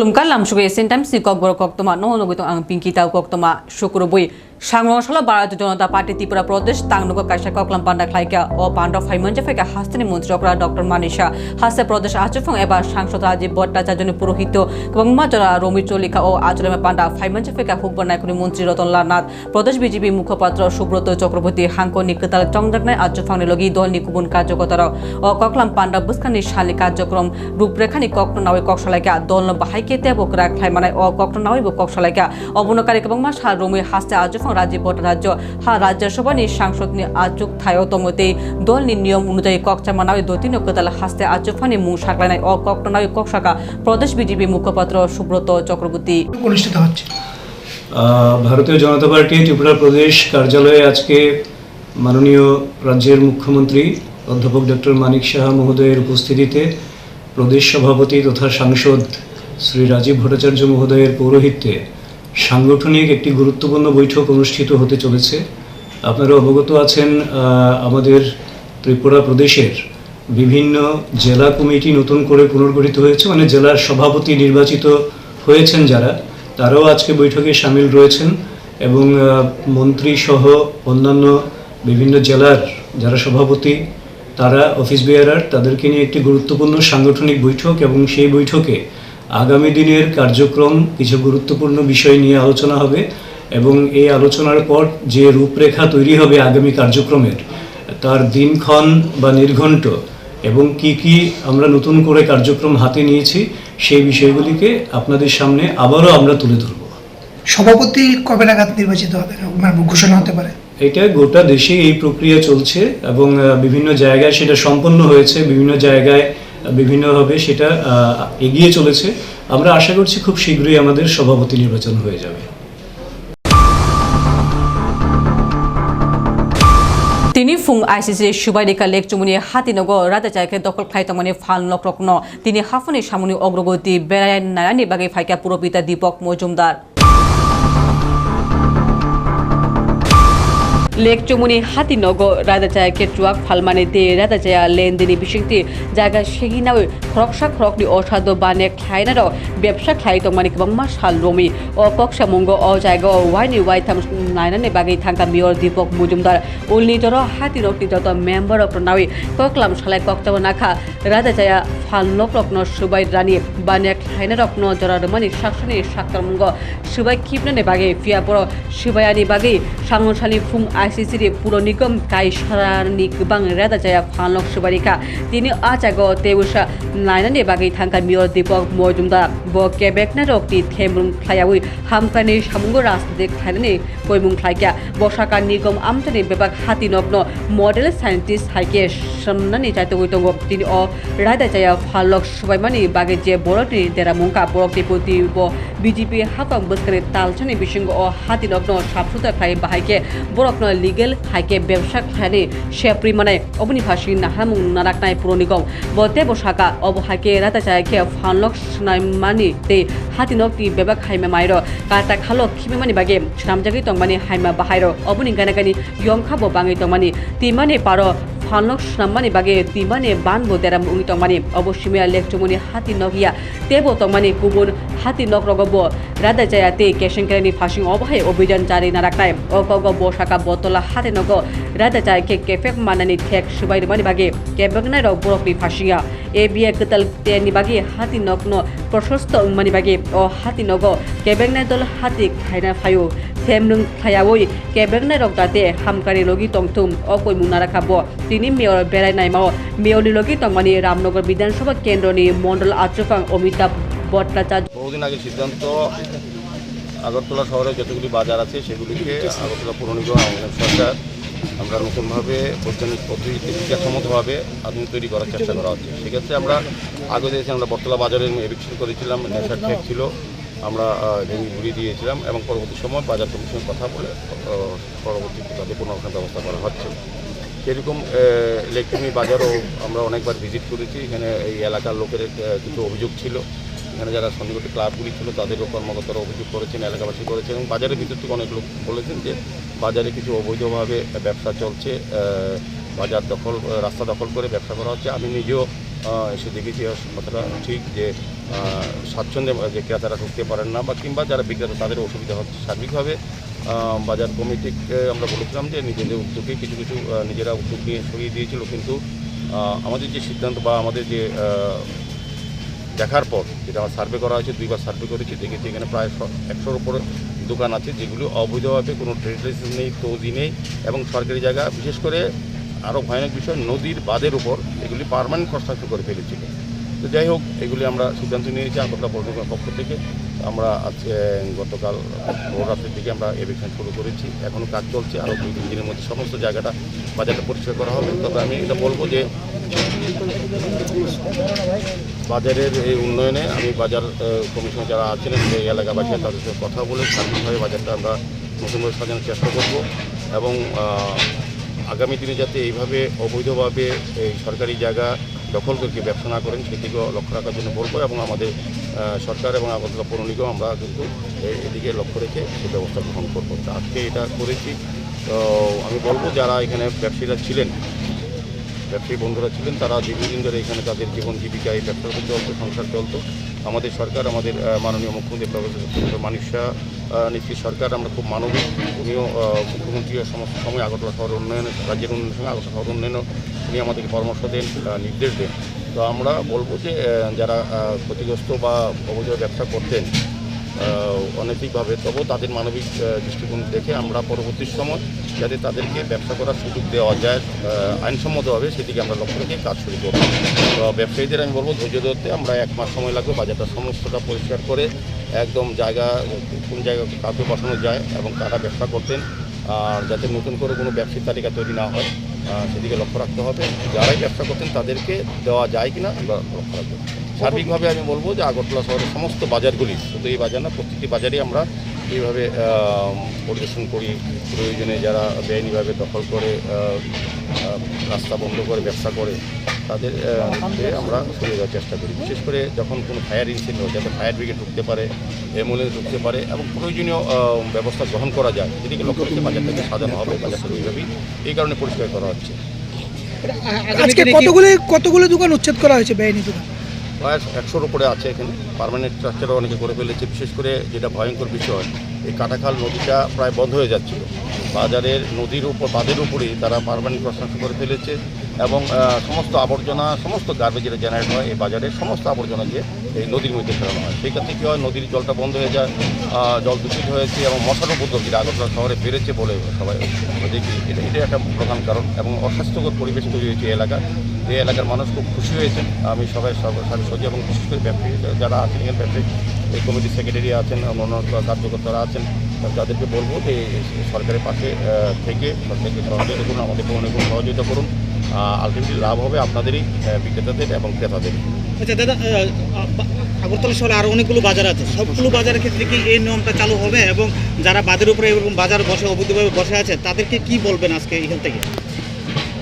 Khulumkan lam shuge sen time si kok bor kok toma no no gitong ang pinki tau kok toma shukuru bui সংগ্রামশালা ভারতীয় জনতা party, Tripura প্রদেশ তাংনুক কাইসা, ককলাম, পান্ডা, খাইকা ও পান্ডা ফাইমঞ্জে ফেকা হাস্তানি মন্ত্রী অকরা doctor Manisa. হাস্তে প্রদেশ আচফং এবার সাংসদ রাজীব ভট্টাচার্য পুরোহিত এবং মাজরা রমি চলিকা ও আচরমে পান্ডা ফাইমঞ্জে ফেকা হুকবর নায়কুনি মন্ত্রী রতনলাল নাথ। প্রদেশ বিজেপি মুখপাত্র সুব্রত চক্রবর্তী হাঙ্কো নিকৃতাল চংজাকনায় আচফাংনি লগি, দল নিকুবন কার্যকতার ও ককলাম পান্ডা বুসখানি শালি কার্যক্রম, রূপরেখানি কক্টনাওই ককশালাইকা দল বাহাইকে তেবক রাখলাই মানে ও কক্টনাওই ককশালাইকা অবনকারী এবং মাস হা রমি হাস্তে আচফং রাজীব ভট্টাচার্য হা রাজ্যসভা নি সাংসদ নি আচুক থায় তমতে। দল নি নিয়ম অনুযায়ী ককচামানাওই দতিন কেতাল হাস্তে আচফানি মুং সাকলাইনাই ও কক্টনাওই ককশাকা প্রদেশ বিজেপি মুখপাত্র সুব্রত চক্রবর্তী। অনুষ্ঠিত হচ্ছে? আহ, ভারতীয় জনতা পার্টি ত্রিপুরা প্রদেশ কার্যালয়ে আজকে মাননীয় রাজ্যের মুখ্যমন্ত্রী অধ্যাপক ডক্টর মানিক সাহা মহোদয়ের উপস্থিতিতে প্রদেশ সভাপতি তথা সাংসদ শ্রী রাজীব ভট্টাচার্য মহোদয়ের পৌরোহিত্যে সাংগঠনিক একটি গুরুত্বপূর্ণ বৈঠক অনুষ্ঠিত হতে চলেছে। আপনারা অবগত আছেন আমাদের ত্রিপুরা প্রদেশের বিভিন্ন জেলা কমিটি নতুন করে পুনর্গঠিত হয়েছে মানে জেলার সভাপতি নির্বাচিত হয়েছেন যারা, তারাও আজকে বৈঠকে সামিল রয়েছেন এবং মন্ত্রী সহ অন্যান্য বিভিন্ন জেলার যারা সভাপতি, তারা অফিস বেয়ারার, তাদেরকে নিয়ে একটি গুরুত্বপূর্ণ সাংগঠনিক বৈঠক এবং সেই বৈঠকে আগামী দিনের কার্যক্রম কিছু গুরুত্বপূর্ণ বিষয় নিয়ে আলোচনা হবে এবং এই আলোচনার পর যে রূপরেখা তৈরি হবে আগামী কার্যক্রমের তার দিনক্ষণ বা নির্ঘণ্ট এবং কি কি আমরা নতুন করে কার্যক্রম হাতে নিয়েছি সেই বিষয়গুলিকে আপনাদের সামনে আবারও আমরা তুলে ধরব। সভাপতি কবে নাগাদ নির্বাচিত হবে? মানে ঘোষণা হতে পারে। এটা গোটা দেশে এই প্রক্রিয়া চলছে এবং বিভিন্ন জায়গায় সেটা সম্পন্ন হয়েছে বিভিন্ন জায়গায় বিভিন্নভাবে সেটা এগিয়ে চলেছে। আমরা আশা করছি খুব শীঘ্রই আমাদের সভাপতি নির্বাচন হয়ে যাবে। তিনি ফুং আইসিসি সুবাইরিকা লেক চুমুনি হাতিনগর রাতে চাইকে দখল খাইতমনি ফাল লক রকন। তিনি হাফনি সামনি অগ্রগতি বেড়ায় নারায়ণী বাগে ফাইকা পুরপিতা দীপক মজুমদার। লেক চুমুনি হাতিনগর রাজাচায় কেটুয়াক ফালমানে দে রাজাচায়া লেনদেনি বিশিংতি জায়গা সেগিনাও খরকসা খরকনি অসাধু বানে খাইনার ব্যবসা খাই তংমানি গোबां সাল রমি। ও কক্সা মঙ্গ ও জায়গা ওয়াইনি ওয়াই থাম নাইনানে বাগै থাঙ্কা মেয়র দীপক মজুমদার। উলনি তর হাতিনক নি যত মেম্বার অফ নাওই ককলাম সালাই কক্তাব নাখা রাজাচায়া ফালনক রকন সুবাই রানী বানে খাইনা রকন জরারমানি শাসনি সাক্তার মঙ্গ। সুবাই খিপনানে বাগে ফিয়া বড় সুবায়ানি বাগে সাংসালি ফুং আইসিসির পুর নিগম কাই সারানি গোबां রাজাচায়া ফালনক সুবারিকা তিনি আচাগ তেউসা নাইনানে বাগै থাঙ্কা মেয়র দীপক মজুমদার। ব কেবেকনা রকনি থেমরুং খ্লায়াউই হামকানি সামুঙ্গ রাজনীতি খাইনানি কইমুং খ্লাইকা। বসাকা নিগম আমতানি বেবাক হাতি নগ্ন মডেল সাইন্টিস্ট হাইকে সামনানি চাইতে হইতঙ্গ। তিনি অ রায়দা চায়া ফালক সবাইমানি বাগে যে বড়টি দেরা মুঙ্কা বড়টি প্রতি বিজেপি হাকাম বসকারে তালছানি বিসঙ্গ ও হাতি নগ্ন সাবসুতা খাই বাহাইকে। বড়কন লিগেল হাইকে ব্যবসা খাইনি শেপ্রি মানে অবনিভাষী নাহাম নারাকনাই পুরনিগম বতে বসাকা অব হাইকে রাতা চায় চায়াকে ফানলক মানি তে হাতি নকটি বেবাক হাইমা মাইর। কাটা খালো খিমে মানি বাগে সামজাগি তংমানি হাইমা বাহাইর। অবনি গানাগানি ইয়ংখাবো বাঙি তংমানি। তিমানে পারো সাম্মানি বাগে তিমানে বানবো দেরাম উনি তংমানি অবশ্যই লেকচুমনি হাতি নগিয়া তেবো তংমানি গুবুন হাতি নক রগব। রাদা জায়া তে কেশন কেরানি ফাসিং অবহাই অভিযান জারি না রাখনায় অগগ বসাকা বতলা হাতে নগ। রাদা জায় কে কেফেক মানানি ঠেক সুবাই মানি বাগে। কেবগনাই রগ বরকনি ফাসিয়া। এ বিয়ে গতল তে নিবাগে হাতি নগ্ন প্রশস্ত মানি বাগে। ও হাতি নগ। কেবেগনাই দল হাতি খাইনা ফায়ু। থেমনুং খায়াওই কেবেগনাই রগদাতে হামকারি লগি টংথুম অকই মুনা রাখাব তিনি মেয়র বেড়াই নাইমাও মেয়রনি লগি টংমানি রামনগর বিধানসভা কেন্দ্রনি মন্ডল আচফাং অমিতাভ ভট্টাচার্য বহুদিন আগে সিদ্ধান্ত আগরতলা শহরে যতগুলি বাজার আছে সেগুলিকে আগরতলা পৌর নিগম সরকার। আমরা নতুনভাবে বৈজ্ঞানিক পদ্ধতিতে বিজ্ঞানসম্মতভাবে আধুনিক তৈরি করার চেষ্টা করা হচ্ছে। সেক্ষেত্রে আমরা আগে দিয়েছি আমরা বটতলা বাজারে এভিকশন করেছিলাম নেশার ঠেক ছিল। আমরা ভেঙে ঘুরিয়ে দিয়েছিলাম এবং পরবর্তী সময় বাজার কমিশনের কথা বলে পরবর্তী তাদের পুনরুদ্ধার ব্যবস্থা করা হচ্ছে। সেরকম ইলেকট্রনিক বাজারও আমরা অনেকবার ভিজিট করেছি। এখানে এই এলাকার লোকের কিছু অভিযোগ ছিল। এখানে যারা সন্নিকটে ক্লাবগুলি ছিল, তাদেরও কর্মকর্তারা অভিযোগ করেছেন, এলাকাবাসী করেছেন এবং বাজারের ভিতর থেকে অনেক লোক বলেছেন যে বাজারে কিছু অবৈধভাবে ব্যবসা চলছে বাজার দখল, রাস্তা দখল করে ব্যবসা করা হচ্ছে। আমি নিজেও এসে দেখেছি কথাটা ঠিক যে স্বাচ্ছন্দ্যে যে ক্রেতারা ঢুকতে পারেন না বা কিংবা যারা বিক্রেতা তাদের অসুবিধা হচ্ছে সার্বিকভাবে। বাজার কমিটিকে আমরা বলেছিলাম যে নিজেদের উদ্যোগে কিছু কিছু নিজেরা উদ্যোগ নিয়ে সরিয়ে দিয়েছিল কিন্তু আমাদের যে সিদ্ধান্ত বা আমাদের যে দেখার পর যেটা আমার সার্ভে করা হয়েছে, দুইবার সার্ভে করেছি, দেখেছি এখানে প্রায় একশোর উপরে দোকান আছে যেগুলো অবৈধভাবে কোনো ট্রেড লাইসেন্স নেই তৌদি নেই এবং সরকারি জায়গা, বিশেষ করে আরও ভয়ানক বিষয়, নদীর বাঁধের উপর এগুলি পারমানেন্ট কনস্ট্রাকশন করে ফেলেছিল। তো যাই হোক, এগুলি আমরা সিদ্ধান্ত নিয়েছি আগরতলা পৌরসভার পক্ষ থেকে। আমরা আজকে গতকাল ভোর রাতের দিকে আমরা এভিকশন শুরু করেছি। এখনও কাজ চলছে আরও দুই, তিন দিনের মধ্যে সমস্ত জায়গাটা বাজারটা পরিষ্কার করা হবে। তবে আমি এটা বলব যে, বাজারের এই উন্নয়নে আমি বাজার কমিশন যারা আছেন এই এলাকাবাসী তাদের সাথে কথা বলে সার্বিকভাবে বাজারটা আমরা নতুনভাবে সাজানোর চেষ্টা করব। এবং আগামী দিনে যাতে এইভাবে অবৈধভাবে এই সরকারি জায়গা দখল করে ব্যবসা না করেন, সেদিকেও লক্ষ্য রাখার জন্য বলব এবং আমাদের সরকার এবং আগরতলা পৌর নিগম আমরা কিন্তু এদিকে লক্ষ্য রেখে সেই ব্যবস্থা গ্রহণ করব। আজকে এটা করেছি। তো আমি বলব যারা এখানে ব্যবসায়ীরা ছিলেন, ব্যবসায়ী বন্ধুরা ছিলেন, তারা দীর্ঘদিন ধরে এখানে তাদের জীবন জীবিকা এই ব্যবসার উপর চলতো, সংসার চলতো। আমাদের সরকার, আমাদের মাননীয় মুখ্যমন্ত্রী প্রফেসর মানিক শাহ নীতি সরকার, আমরা খুব মানবিক, উনিও মুখ্যমন্ত্রী সমস্ত সময় আগরতলা শহর উন্নয়ন, রাজ্যের উন্নয়নের সঙ্গে আগরতলা শহর উন্নয়ন উনি আমাদেরকে পরামর্শ দেন নির্দেশ দেন। তো আমরা বলব যে যারা ক্ষতিগ্রস্ত বা অবৈধ ব্যবসা করতেন অনৈতিকভাবে, তবুও তাদের মানবিক দৃষ্টিকোণ দেখে আমরা পরবর্তী সময় যাতে তাদেরকে ব্যবসা করার সুযোগ দেওয়া যায় আইনসম্মতভাবে সেদিকে আমরা লক্ষ্য রেখে কাজ শুরু করব। তো ব্যবসায়ীদের আমি বলব, ধৈর্য ধরতে আমরা এক মাস সময় লাগবে বাজারটা সমস্তটা পরিষ্কার করে একদম জায়গা, কোন জায়গা কাউকে বসানো যায় এবং তারা ব্যবসা করতেন। আর যাতে নতুন করে কোনো ব্যবসায়িক তালিকা তৈরি না হয় সেদিকে লক্ষ্য রাখতে হবে। যারাই ব্যবসা করতেন তাদেরকে দেওয়া যায় কিনা আমরা লক্ষ্য রাখব। সার্বিকভাবে আমি বলব যে আগরতলা শহরের সমস্ত বাজারগুলি শুধু এই বাজার না প্রত্যেকটি বাজারই আমরা এইভাবে পরিদর্শন করি। প্রয়োজনে যারা বেআইনিভাবে দখল করে রাস্তা বন্ধ করে ব্যবসা করে তাদের আমরা সরিয়ে দেওয়ার চেষ্টা করি। বিশেষ করে যখন কোনো ফায়ার ইনসিডেন্ট হয় যাতে ফায়ার ব্রিগেড ঢুকতে পারে অ্যাম্বুলেন্স ঢুকতে পারে এবং প্রয়োজনীয় ব্যবস্থা গ্রহণ করা যায়। যেদিকে লক্ষ্য রেখে বাজারটাকে সাজানো হবে বাজারটা এইভাবেই এই কারণে পরিষ্কার করা হচ্ছে। কতগুলো কতগুলো দোকান উচ্ছেদ করা হয়েছে বেআইনি দোকান? প্রায় একশোর উপরে আছে এখানে। পারমানেন্ট স্ট্রাকচারও অনেকে করে ফেলেছে। বিশেষ করে যেটা ভয়ঙ্কর বিষয়, এই কাটাখাল নদীটা প্রায় বন্ধ হয়ে যাচ্ছিল। বাজারের নদীর উপর, বাঁধের উপরেই তারা পারমানেন্ট কনস্ট্রাকশন করে ফেলেছে এবং সমস্ত আবর্জনা, সমস্ত গার্বেজ যেটা জেনারেট হয় এই বাজারের সমস্ত আবর্জনা গিয়ে এই নদীর মধ্যে ফেরানো হয়। সেই ক্ষেত্রে কী হয় নদীর জলটা বন্ধ হয়ে যায় জল দূষিত হয়েছে এবং মশার উপদ্রব যেটা শহরে বেড়েছে বলে সবাই দেখি। এটা এটা একটা প্রধান কারণ এবং অস্বাস্থ্যকর পরিবেশ তৈরি হয়েছে এলাকা এই এলাকার মানুষ খুব খুশি হয়েছেন। আমি সবাই সবাই সজি এবং বিশেষ করে ব্যবসায়ী যারা আছেন এখানে ব্যবসায়ী এই কমিটির সেক্রেটারি আছেন অন্য কার্যকর্তারা আছেন, তাদেরকে বলব যে সরকারের পাশে থেকে সরকারকে সহযোগিতা করুন, আমাদের অনেক সহযোগিতা করুন। আলটিমেটলি লাভ হবে আপনাদেরই বিক্রেতাদের এবং ক্রেতাদের। আচ্ছা দাদা আগরতলা শহরে আরও অনেকগুলো বাজার আছে। সবগুলো বাজারের ক্ষেত্রে কি এই নিয়মটা চালু হবে? এবং যারা বাদের উপরে এরকম বাজার বসে, অবৈধভাবে বসে আছে, তাদেরকে কি বলবেন আজকে এখান থেকে?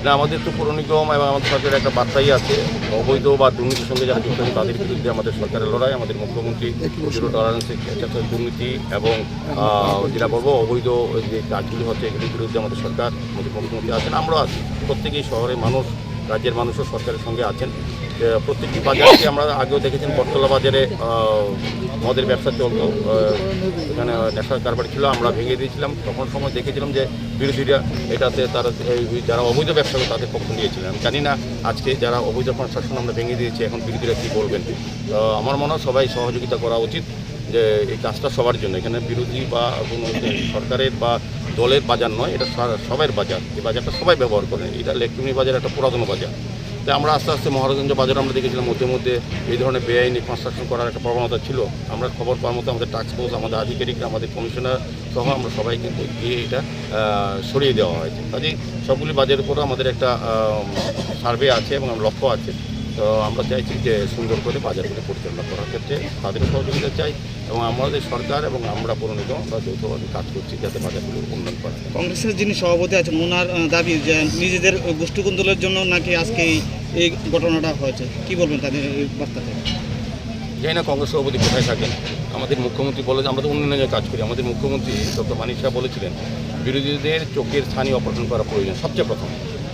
না, আমাদের তো পৌর নিগম এবং আমাদের সরকারের একটা বার্তাই আছে। অবৈধ বা দুর্নীতির সঙ্গে যারা যুক্ত তাদের বিরুদ্ধে আমাদের সরকারের লড়াই, আমাদের মুখ্যমন্ত্রী জিরো দুর্নীতি এবং যেটা বলব, অবৈধ যে কাজগুলি হচ্ছে, এগুলির বিরুদ্ধে আমাদের সরকার, আমাদের মুখ্যমন্ত্রী আছেন, আমরাও আছি। প্রত্যেকেই শহরের মানুষ রাজ্যের মানুষও সরকারের সঙ্গে আছেন। প্রত্যেকটি বাজারকে আমরা আগেও দেখেছেন, বটতলা বাজারে মদের ব্যবসা চলতো এখানে নেশার কারবার ছিল, আমরা ভেঙে দিয়েছিলাম। তখন সময় দেখেছিলাম যে বিরোধীরা এটাতে তারা যারা অবৈধ ব্যবসা করে তাদের পক্ষ নিয়েছিলেন আমি জানি না আজকে যারা অবৈধ কনস্ট্রাকশন আমরা ভেঙে দিয়েছি, এখন বিরোধীরা কী বলবেন? আমার মনে হয় সবাই সহযোগিতা করা উচিত যে এই কাজটা সবার জন্য। এখানে বিরোধী বা কোনো সরকারের বা দলের বাজার নয়, এটা সা- সবার বাজার। এই বাজারটা সবাই ব্যবহার করে। এটা লেকটুমি বাজার একটা পুরাতন বাজার। তাই আমরা আস্তে আস্তে মহারাজগঞ্জ বাজারে আমরা দেখেছিলাম, মধ্যে মধ্যে এই ধরনের বেআইনি কনস্ট্রাকশন করার একটা প্রবণতা ছিল। আমরা খবর পাওয়ার মতো আমাদের ফোর্স আমাদের আধিকারিকরা, আমাদের কমিশনার সহ আমরা সবাই কিন্তু গিয়ে এটা সরিয়ে দেওয়া হয়েছে। কাজেই সবগুলি বাজারের উপরও আমাদের একটা সার্ভে আছে এবং লক্ষ্য আছে। তো আমরা চাইছি যে সুন্দর করে বাজারগুলি পরিচালনা করার ক্ষেত্রে তাদের সহযোগিতা চাই এবং আমাদের সরকার এবং আমরা পৌর নিগম আমরা যৌথভাবে কাজ করছি যাতে বাজারগুলোর উন্নয়ন করা যায়। কংগ্রেসের যিনি সভাপতি আছেন ওনার দাবি যে নিজেদের গোষ্ঠীকুন্দলের জন্য নাকি আজকে এই ঘটনাটা হয়েছে। কি বলবেন তাদের এই বার্তাতে জানি না কংগ্রেস সভাপতি কোথায় থাকেন। আমাদের মুখ্যমন্ত্রী বলে যে আমরা তো উন্নয়নের কাজ করি। আমাদের মুখ্যমন্ত্রী ডক্টর মানিক শাহ বলেছিলেন বিরোধীদের চোখের স্থানীয় অপারেশন করা প্রয়োজন সবচেয়ে প্রথম।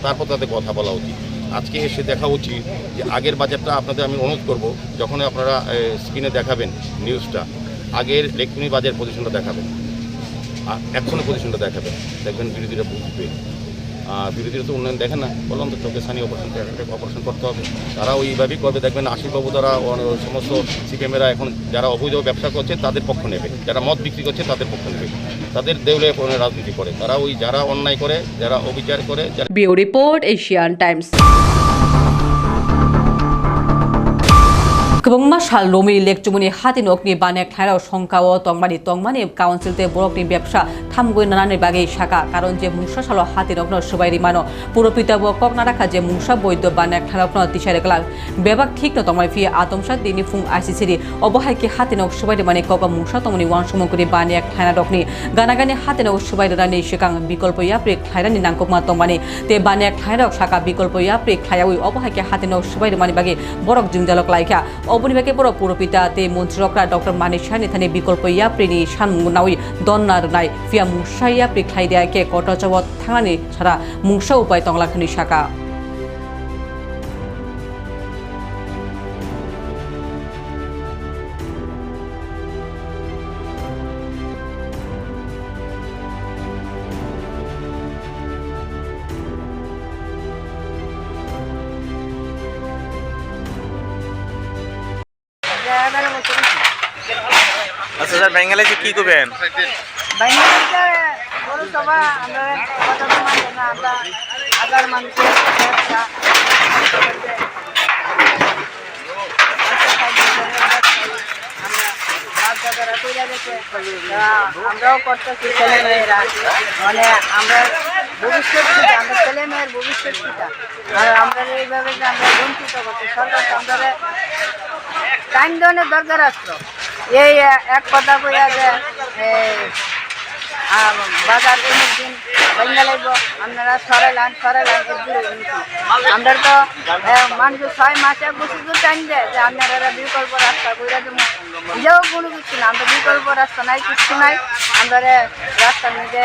তারপর তাদের কথা বলা উচিত। আজকে এসে দেখা উচিত যে আগের বাজারটা আপনাদের আমি অনুরোধ করব, যখন আপনারা স্ক্রিনে দেখাবেন নিউজটা আগের লেখনি বাজার পজিশনটা দেখাবেন। আর এখনও পজিশনটা দেখাবেন। দেখবেন বিরোধীরা বুঝবে। বিরোধীরা তো উন্নয়ন দেখে না। বললাম তো চোখে স্থানীয় অপারেশন অপারেশন করতে হবে। তারা ওইভাবেই করবে। দেখবেন আশিসবাবু তারা সমস্ত সিপিএমেরা এখন যারা অবৈধ ব্যবসা করছে, তাদের পক্ষ নেবে। যারা মদ বিক্রি করছে, তাদের পক্ষ নেবে। তাদের দেউলে রাজনীতি করে। তারা ওই যারা অন্যায় করে, যারা অবিচার করে report, Asian Times. Kobangma sal lomi lekchumuni hatin okni banek thairao songkao tongmani tongmani council te borokni ব্যবসা থামগই নানানি বাগে শাখা। কারণ যে মুংসা সালো হাতিন অগ্ন সবাই রিমানো। পুরোপিতা ব কক না রাখা যে মুংসা বৈদ্য বানেক ঠারা অগ্ন তিসারে গলা বেবাক ঠিক ন তমাই ফি আতমসা দিনি ফুং আইসিসিরি অবহাই কি হাতিন অক সবাই মানে কক মুংসা তমনি ওয়ান সম সমকরি বানেক ঠাইনা ডকনি গানাগানি হাতিন অক সবাই রানি শিকাং বিকল্প ইয়াপ্রিক ঠাইরানি নাংককমা তংমানি। তে বানেক ঠাইরক শাখা বিকল্প ইয়াপ্রিক ঠাইয়াউই অবহাই কি হাতিন অক সবাই মানে বাগে বরক জিংজালক লাইকা। অবনিবাকে পর পুরোপিতা তে মন্ত্রকরা ডক্টর মানিক শাহ এখানে বিকল্প ইয়াপ্রিনি সানমুনাউই দন্নার নাই, ফিয়া মুসাইয়া ঠাই দেয়াকে কটচবত থাঙানি ছাড়া মুংসা উপায় তংলাখানি শাখা। আমরা হাজার মানুষের ব্যবসা আমরাও মানে আমরা ভবিষ্যৎ আমরা ছেলে মেয়ের ভবিষ্যৎ আর আমরা এইভাবে আমরা বঞ্চিত সরকার আমরা টাইম দেওয়ানোর দরকার আসলো এই এক কথা কইয়া যে বাজার দিনের দিন ভেঙে লাগবো আপনারা সরাইলান সরাইলান আমরা তো মানুষ ছয় মাসে বসে টাইম দেয় যে আপনারা বিকল্প রাস্তা কইরা দেবো। নিজেও কোনো কিছু না, আমরা বিকল্প রাস্তা নাই, কিছু নাই। আমরা রাস্তার মধ্যে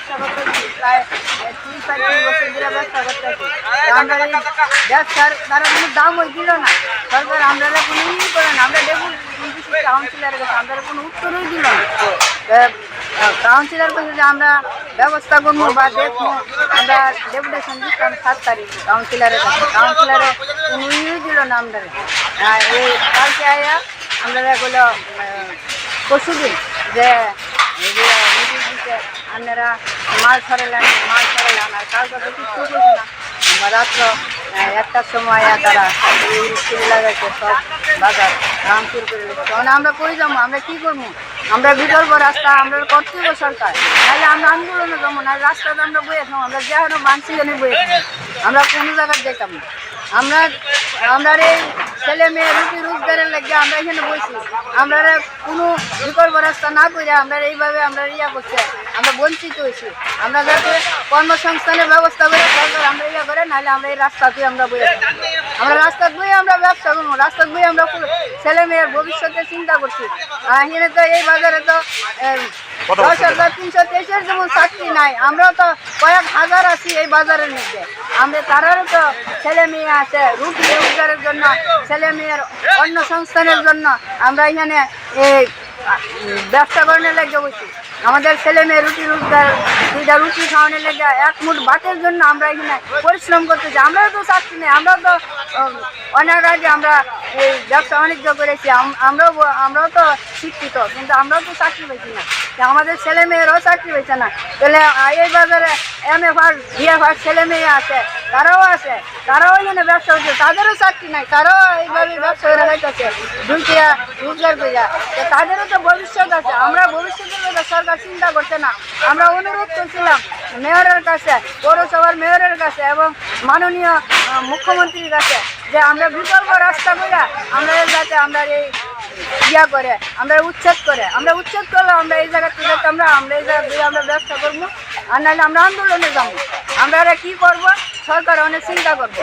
প্রায় ব্যবসা করতেছি আমরা না আমরা আমরা কাউন্সিলর যে আমরা ব্যবস্থা করব বা দেখব আমরা ডেপুটেশন দিতাম সাত তারিখ কাউন্সিলরের কাছে কাউন্সিলরে কোনো দিল না আমরা এই কালকে আয়া আমরা এগুলো পরশু দিন যে আপনারা মাল ছড়ালেন মাল ছড়ালেন আর কালকে তো কিছু করছে না। রাত্র একটার সময় তারা স্কুলে লাগাইছে সব বাজার ভাঙচুর করে দিচ্ছে তখন আমরা কই যাব? আমরা কি করব? আমরা বিকল্প রাস্তা, আমরা করতে হবে সরকার। নাহলে আমরা আন্দোলনে যাব না রাস্তাতে আমরা থাকব, আমরা বানছি জানি বয়ে আমরা কোনো জায়গায় যেতাম না। আমরা আমরা এই ছেলে মেয়ে রুটি রোজগারের লাগে আমরা এখানে বসি। আমরা কোনো বিকল্প রাস্তা না করে আমরা এইভাবে আমরা ইয়া করছি, আমরা বঞ্চিত হয়েছি। আমরা যাতে কর্মসংস্থানের ব্যবস্থা করে সরকার আমরা ইয়া করে, নাহলে আমরা এই রাস্তাতে আমরা বয়ে থাকি। আমরা রাস্তা বয়ে আমরা ব্যবসা করব, রাস্তা বয়ে আমরা ছেলে মেয়ের ভবিষ্যতে চিন্তা করছি। এখানে তো এই বাজারে তো তিনশো, তেইশের নাই আমরা তো কয়েক হাজার আছি এই বাজারের আমরা তো আছে জন্য অন্য সংস্থানের জন্য আমরা এই ব্যবসা করানোর লাগে বসি। আমাদের ছেলে মেয়ে রুটি রোজগার, দুইটা রুটি খাওয়ানোর লেগে এক মুঠ ভাতের জন্য আমরা এখানে পরিশ্রম করতেছি। আমরাও তো চাকরি নেই, আমরাও তো অনেক আগে আমরা এই ব্যবসা বাণিজ্য করেছি আমরাও আমরাও তো শিক্ষিত, কিন্তু আমরাও তো চাকরি পেয়েছি না। আমাদের ছেলে মেয়েরাও চাকরি পেয়েছে না। তাহলে এই বাজারে এম এ ফার বিএ ফার ছেলে মেয়ে আছে, তারাও আছে, তারাও এখানে ব্যবসা করছে, তাদেরও চাকরি নাই, তারাও এইভাবে ব্যবসা করে খাইতেছে দুইটা রোজগার করে তো তাদেরও তো ভবিষ্যৎ আছে, আমরা ভবিষ্যতের কথা সরকার চিন্তা করছে না। আমরা অনুরোধ করছিলাম মেয়রের কাছে, পৌরসভার মেয়রের কাছে এবং মাননীয় মুখ্যমন্ত্রীর কাছে যে আমরা বিকল্প রাস্তা করে আমরা যাতে আমরা এই ইয়া করে, আমরা উচ্ছেদ করে, আমরা উচ্ছেদ করলে আমরা এই জায়গা থেকে আমরা আমরা এই জায়গা দিয়ে আমরা ব্যবসা করব আর নাহলে আমরা আন্দোলনে যাব। আমরা কি করব? সরকার অনেক চিন্তা করব।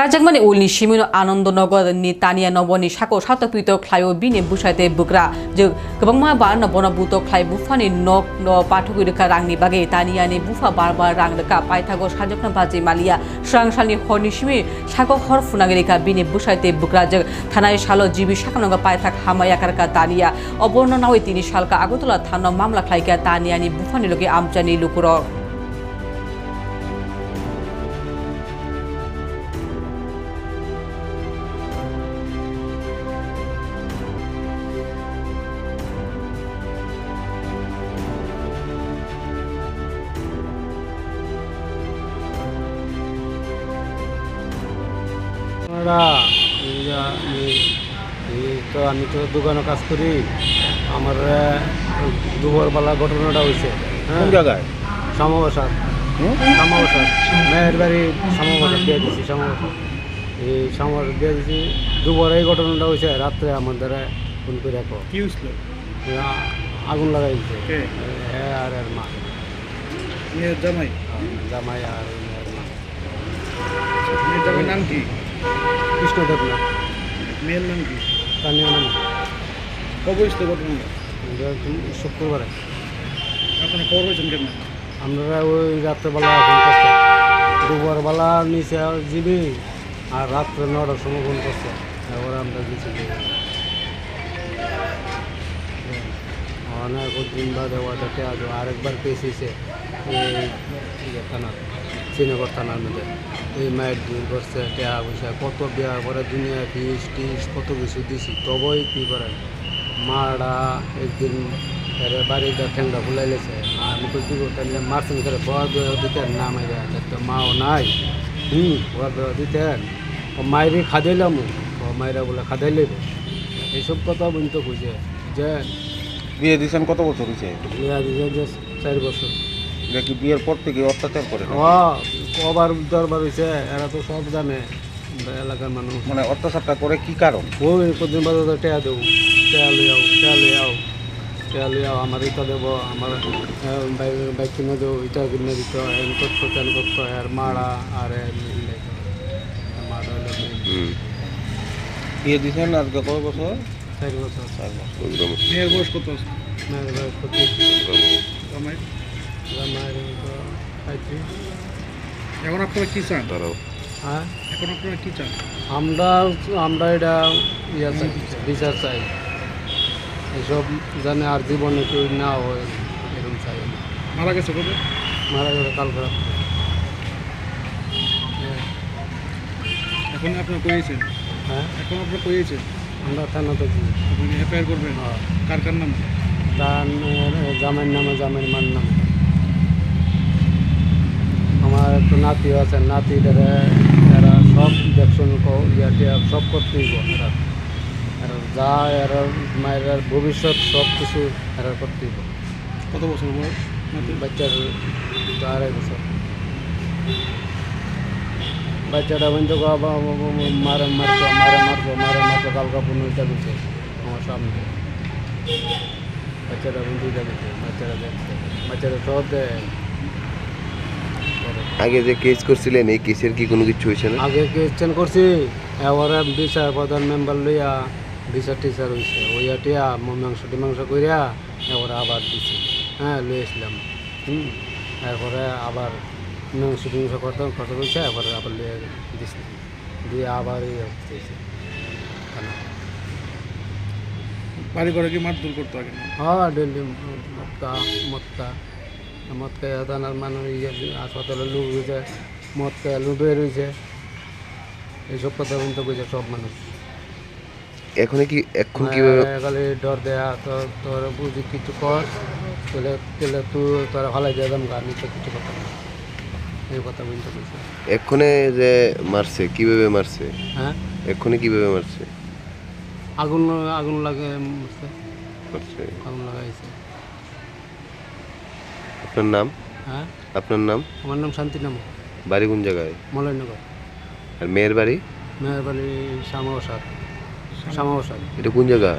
가장만의 올린 시민 아난도너거니 따니야 너버니 샤코 사토피토 클라이오 비니 부샤데 부그라 즉 그방마 바르나 보나부토 클라이 부파니 녹노 파토기르카 랑니 바게 따니야니 부파 바르바 랑르카 파이타고 사적나 바지 말리아 수랑살니 호니 시미 샤코 허르푸나게리카 비니 부샤데 부그라 즉 থানায় শালো জিবি শাখানগা পায়থাক হামায়াকারকা তানিয়া অবর্ণনা ওই তিনি শালকা আগতলা থানা মামলা খাইকা তানিয়ানি বুফানি লোকে আমচানি লুকুরক আমি তো দোকানে কাজ করি। আমার দুপুরবেলা ঘটনাটা হয়েছে। কোন জায়গায়? শ্যামাবাসার শ্যামাবাসার মেয়ের বাড়ি শ্যামাবাসার দিয়ে দিছি শ্যামাবাসার এই শ্যামাবাসার দিয়ে দিছি। দুপুর এই ঘটনাটা হয়েছে রাত্রে আমার দ্বারা ফোন করে রাখো। কি হয়েছিল? আগুন লাগাই দিছে। হ্যাঁ আর এর মা। জামাই? জামাই আর মা। নাম কি? কৃষ্ণদেব না। মেয়ের নাম কি? নাম কবে ঘটনাটা শুক্রবারে। খবর হয়েছেন কেন আমরা ওই রাত্রেবেলা ফোন করছে। দুপুরবেলা নিচে জিবি আর রাত্রে নটার সময় ফোন করছে। এবার আমরা গেছি অনেক দিন বাদে আজ আরেকবার পেয়েছে এই থানা শ্রীনগর থানার মধ্যে এই মায়ের দূর করছে টেয়া পয়সা কত বিয়া পরে দুনিয়া ফিস টিস কত কিছু দিছি তবই কী করে মারা একদিন এর বাড়িটা ঠেঙ্গা ফুলাই লেছে আর আমি কী করতাম মারছেন করে বর বেয়া দিতেন না মাইরা তো মাও নাই। হুম বর বেয়া দিতেন। ও মায়েরই খাদাইলাম ও মায়েরা বলে খাদাই লইব। এইসব কথা বলতে খুঁজে যে বিয়ে দিয়েছেন কত বছর হয়েছে বিয়া দিছে যে চার বছর। এটা কি বিয়ের পর থেকে অত্যাচার করে ও কবার দরবার হয়েছে এরা তো সব জানে এলাকার মানুষ। মানে অত্যাচারটা করে কি কারণ? ওই বাদে তো টেয়া দেবো। টেয়া লই আও টেয়া লই আও টেয়া লই আও আমার ইটা দেবো আমার বাইক কিনে দেবো ইটা কিনে দিত এন করতো তেন করতো আর মারা আর মারা। বিয়ে দিয়েছেন আজকে কয় বছর? চার বছর। চার বছর। মেয়ের বয়স কত মেয়ের বয়স পঁচিশ। এখন আপনারা কি চান? হ্যাঁ? এখন আপনারা কি চান? আমরা আমরা এটা ইয়ে চাই বিচার চাই। এসব জানে আর জীবনে কেউ না হয় এরকম চাই মারা গেছে কবে? মারা গেলে কাল খারাপ এখন আপনারা কয়েছেন হ্যাঁ? এখন আপনারা কয়েছেন আমরা থানাতে আপনি এফআইআর করবেন? হ্যাঁ। কার কার নামে? তার জামাইয়ের নামে জামাইয়ের মার নামে আমার একটু নাতি আছে নাতিদের এরা সব দেখশন ইয়া সব করতেই এরা। যা এরা মায়ের ভবিষ্যৎ সব কিছু এরা করতেই কত বছর বয়স? বাচ্চার আড়াই বছর। বাচ্চাটা বাবা, মারে মারতো মারে মারতো মারে মারতো কালকা পূর্ণ এটা আমার সামনে। বাচ্চাটা বলতে এটা করছে বাচ্চাটা দেখছে। বাচ্চাটা সব দেয়। আগে যে কেস করছিলেন এই কেসের কি কোনো কিছু হয়েছে না? আগে কেস চেন করছি এবারে বিচার প্রধান মেম্বার লইয়া বিচার টিচার হয়েছে ওইয়া টিয়া মীমাংস টিমাংস করিয়া এবারে আবার দিছি। হ্যাঁ লই আসলাম। হুম এরপরে আবার মীমাংস টিমাংস করতে করতে হয়েছে এবারে আবার লইয়া দিছি। দিয়ে আবার ইয়ে বাড়ি ঘরে কি মারধর করতো আগে? হ্যাঁ ডেলি মটকা মটকা মটকা থানার মানুষ ইয়ে হাসপাতালে লোক রয়েছে মটকা লুডুয়ে রয়েছে এইসব কথা বলতে কইছে সব মানুষ। এখন কি এখন কি খালি ডর দেয়া তো তোর বুঝি কিছু কর তাহলে তাহলে তুই তোরা ভালাই দিয়ে দাম আমি তো কিছু কথা না এই কথা বলতে কইছে। এক্ষণে যে মারছে কীভাবে মারছে? হ্যাঁ? এক্ষণে কীভাবে মারছে? আগুন আগুন লাগে মরছে, মারছে। আগুন লাগাইছে। আপনার নাম? হ্যাঁ? আপনার নাম? আমার নাম শান্তি নাম বাড়ি কোন জায়গায়? মলয়নগর। আর মেয়ের বাড়ি? মেয়ের বাড়ি শ্যামাবসাদ শ্যামাবসাদ এটা কোন জায়গা?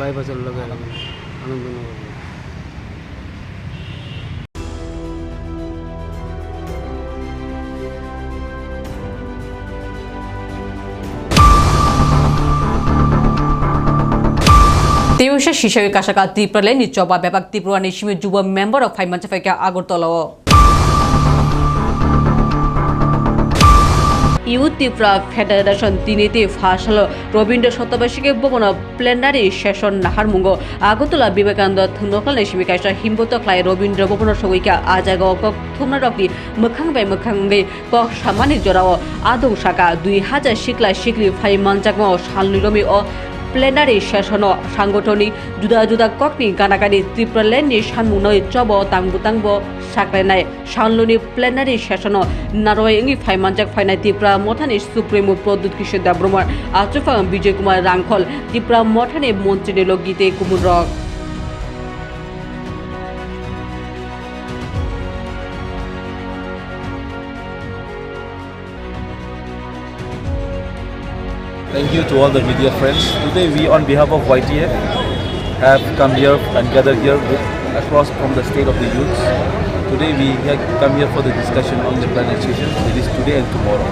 বাইপাসের লগে আনন্দনগর। শিশাዊ কাছাকা ত্রিপুরালে নিচবা ব্যাপক ত্রিপুরা নিশিমি যুব মেম্বার অফ ফাইমান চাফাইকা আগরতলা ইউথ ত্রিপুরা ফেডারেশন তিনিতে ফাঁসাল। রবীন্দ্র শতবার্ষিকী ভবন প্লেনারি সেশন নাহার মুঙ্গ আগরতলা বিবেকানন্দ থুনকাল নিশিমি কাইসা হিমবত খ্লাই রবীন্দ্র ভবন সগৈকা আজাগ কক থুমনা রকনি মোখাং বাই মোখাঙ্গै কক সামানি জরাও। আদং সাকা দুই হাজার শিকলা শিকলি ফাই মানজাগম সালনিরমি ও 플래나리 জুদা 상고토니 주다주다 꺽니 가나가니 띠플랜니 চব তাংবু তাংব সাকলাইনাই সানলুনি প্লেনারি সেশন নারোয়ঙ্গি ফাইমানজাক ফাইনায় ত্রিপুরা মঠানি সুপ্রিমো প্রদ্যুৎ কিশোর দেব্রমার আচুফাং বিজয় কুমার রাংখল ত্রিপুরা মঠানি মন্ত্রী লোকগীতে কুমুর রক। Thank you to all the media friends. Today we on behalf of YTF have come here and gathered here with, across from the state of the youths. Today we have come here for the discussion on the session. It is today and tomorrow.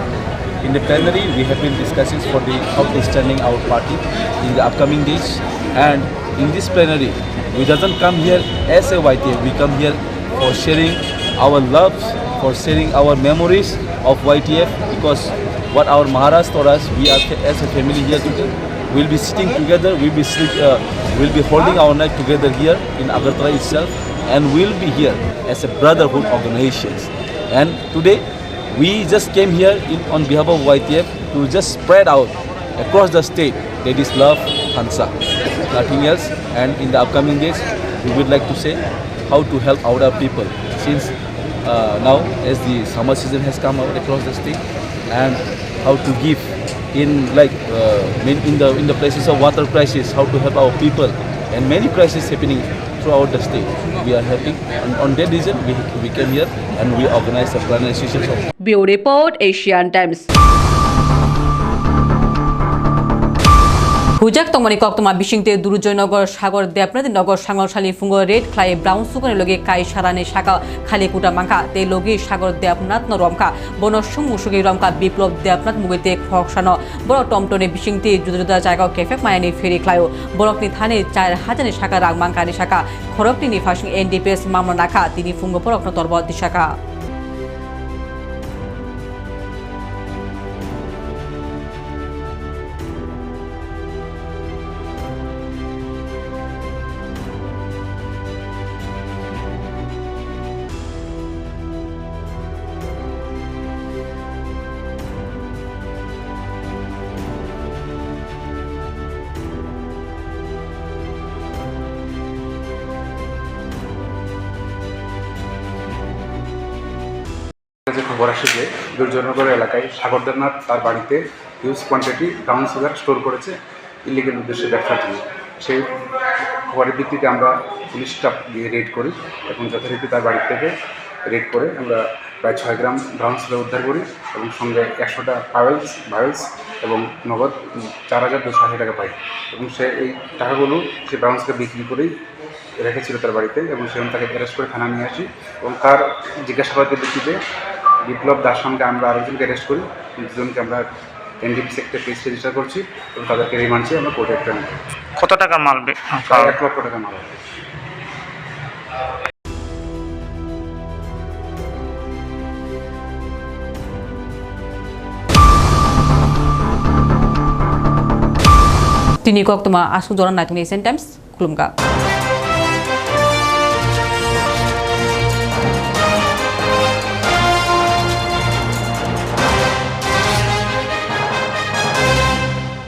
In the plenary we have been discussing for the outstanding our party in the upcoming days and in this plenary we doesn't come here as a YTF. We come here for sharing our loves, for sharing our memories of YTF because what our Maharaj taught us, we are as a family here today. We'll be sitting together, we'll be sleep, uh, we'll be holding our night together here in Agartala itself, and we'll be here as a brotherhood organizations. And today, we just came here in, on behalf of YTF to just spread out across the state that is love, Hansa, nothing else. And in the upcoming days, we would like to say how to help our people since uh, now as the summer season has come out across the state and how to give in like uh, in the in the places of water crisis how to help our people. And many crises happening throughout the state. We are helping. And on that reason we, we came here and we organized a plenary session of bureau report Asian Times হুজাক তমনি কক্তমা বিশিংতে দুরুজয়নগর সাগর দেবনাথ, নগর সাংগশালী ফুঙ্গ রেড ক্লাই brown সুকনের লগে কাই সারানে শাখা, খালি কুটা মাংকা তে লগে সাগর দেবনাথ ন রমকা বন সুমু সুগি রমকা বিপ্লব দেবনাথ মুগিতে খকসানো, বড় টমটনে বিশিংতে জুদা জায়গা কেফে মায়ানি ফেরি ক্লায়ো বরকনি থানে চার হাজারে শাখা রাং মাংকানি শাখা খরকনি ফাসিং এনডিপিএস মামলা নাখা, তিনি ফুঙ্গ পরকন তর্ব দিশাখা। খবর যে দুর্জনগর এলাকায় সাগরদারনাথ তার বাড়িতে huge quantity brown sugar store করেছে ইলিগেল উদ্দেশ্যে ব্যবসার জন্য। সেই খবরের ভিত্তিতে আমরা পুলিশ স্টাফ দিয়ে রেড করি। এবং যথারীতি তার বাড়ি থেকে রেড করে আমরা প্রায় ছয় গ্রাম ব্রাউন সুগার উদ্ধার করি এবং সঙ্গে একশোটা পাওয়েলস ভায়োলস এবং নগদ চার হাজার দুশো আশি টাকা পাই। এবং সে এই টাকাগুলো সে ব্রাউন সুগার বিক্রি করেই রেখেছিল তার বাড়িতে এবং সেখানে তাকে অ্যারেস্ট করে থানা নিয়ে আসি। এবং তার জিজ্ঞাসাবাদের ভিত্তিতে বিপ্লব দাস সঙ্গে আমরা আরেকজনকে অ্যারেস্ট করি। দুজনকে আমরা এনডিপি সেক্টর কেস রেজিস্টার করছি এবং তাদেরকে রিমান্ড চেয়ে আমরা কোর্টে একটা কত টাকার মাল বে- প্রায় এক লক্ষ টাকা মাল। তিনি কক্তমা আসু জরান নাইতুনি এসেন টাইমস খুলুমকা